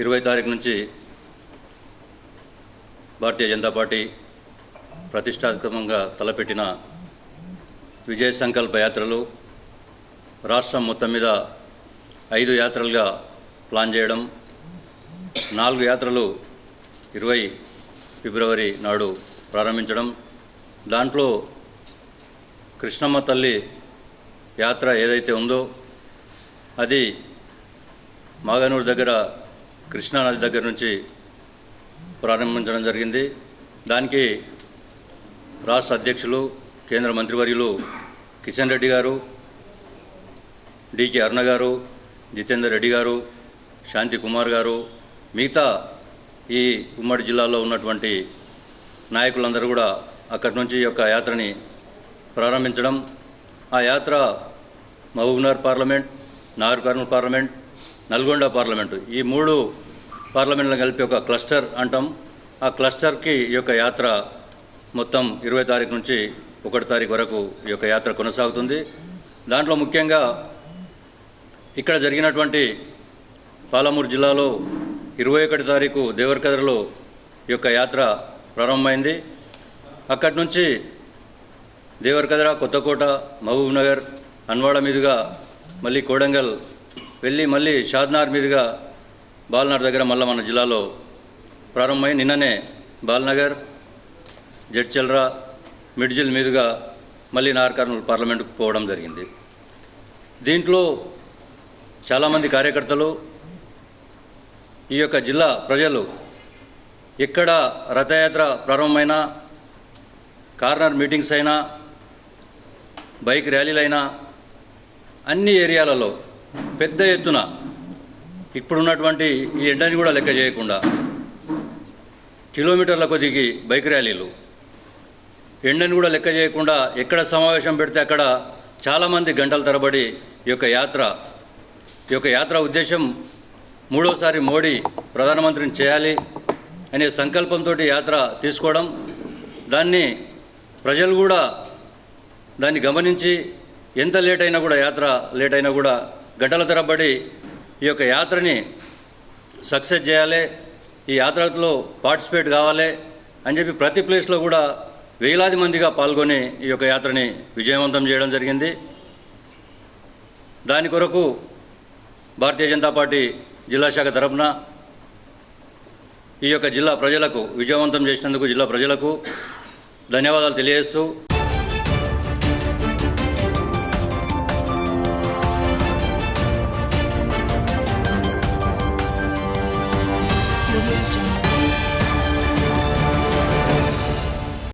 ఇరవై తారీఖు నుంచి భారతీయ జనతా పార్టీ ప్రతిష్టాత్మకంగా తలపెట్టిన విజయ సంకల్ప యాత్రలు రాష్ట్రం మొత్తం మీద ఐదు యాత్రలుగా ప్లాన్ చేయడం నాలుగు యాత్రలు ఇరవై ఫిబ్రవరి నాడు ప్రారంభించడం. దాంట్లో కృష్ణమ్మ తల్లి యాత్ర ఏదైతే ఉందో అది మాగనూరు దగ్గర కృష్ణానది దగ్గర నుంచి ప్రారంభించడం జరిగింది. దానికి రాష్ట్ర అధ్యక్షులు కేంద్ర మంత్రివర్యులు కిషన్ రెడ్డి గారు డికే అరుణ గారు జితేందర్ రెడ్డి గారు శాంతి కుమార్ గారు మిగతా ఈ ఉమ్మడి జిల్లాలో ఉన్నటువంటి నాయకులందరూ కూడా అక్కడి నుంచి ఈ యొక్క యాత్రని ప్రారంభించడం. ఆ యాత్ర Mahabubnagar parliament Nagarkurnool parliament Nalgonda parliament ఈ మూడు పార్లమెంట్లో కలిపి ఒక క్లస్టర్ అంటాం. ఆ క్లస్టర్కి ఈ యొక్క యాత్ర మొత్తం ఇరవై తారీఖు నుంచి ఒకటి తారీఖు వరకు ఈ యొక్క యాత్ర కొనసాగుతుంది. దాంట్లో ముఖ్యంగా ఇక్కడ జరిగినటువంటి పాలమూరు జిల్లాలో ఇరవై ఒకటి తారీఖు దేవరకద్రలో ఈ యొక్క యాత్ర ప్రారంభమైంది. అక్కడి నుంచి దేవరకద్ర కొత్తకోట మహబూబ్నగర్ అన్వాడ మీదుగా మళ్ళీ కోడంగల్ వెళ్ళి మళ్ళీ షాద్నార్ మీదుగా బాల్నగర్ దగ్గర మళ్ళీ మన జిల్లాలో ప్రారంభమై నిన్ననే బాల్నగర్ జడ్చెల్రా మిడ్జిల్ మీదుగా మళ్ళీ నార్ కర్నూలు పార్లమెంటుకు పోవడం జరిగింది. దీంట్లో చాలామంది కార్యకర్తలు ఈ యొక్క జిల్లా ప్రజలు ఎక్కడ రథయాత్ర ప్రారంభమైనా కార్నర్ మీటింగ్స్ అయినా బైక్ ర్యాలీలైనా అన్ని ఏరియాలలో పెద్ద ఎత్తున ఇప్పుడున్నటువంటి ఈ ఎండని కూడా లెక్క చేయకుండా కిలోమీటర్ల కొద్దికి బైక్ ర్యాలీలు. ఎండని కూడా లెక్క చేయకుండా ఎక్కడ సమావేశం పెడితే అక్కడ చాలామంది గంటల తరబడి ఈ యొక్క యాత్ర ఈ యొక్క యాత్ర ఉద్దేశం మూడోసారి మోడీ ప్రధానమంత్రిని చేయాలి అనే సంకల్పంతో యాత్ర తీసుకోవడం. దాన్ని ప్రజలు కూడా దాన్ని గమనించి ఎంత లేట్ అయినా కూడా యాత్ర లేట్ అయినా కూడా గంటల తరబడి ఈ యొక్క యాత్రని సక్సెస్ చేయాలి ఈ యాత్రలో పార్టిసిపేట్ కావాలి అని చెప్పి ప్రతి ప్లేస్లో కూడా వేలాది మందిగా పాల్గొని ఈ యొక్క యాత్రని విజయవంతం చేయడం జరిగింది. దాని కొరకు భారతీయ జనతా పార్టీ జిల్లా శాఖ తరఫున ఈ యొక్క జిల్లా ప్రజలకు విజయవంతం చేసినందుకు జిల్లా ప్రజలకు ధన్యవాదాలు తెలియజేస్తూ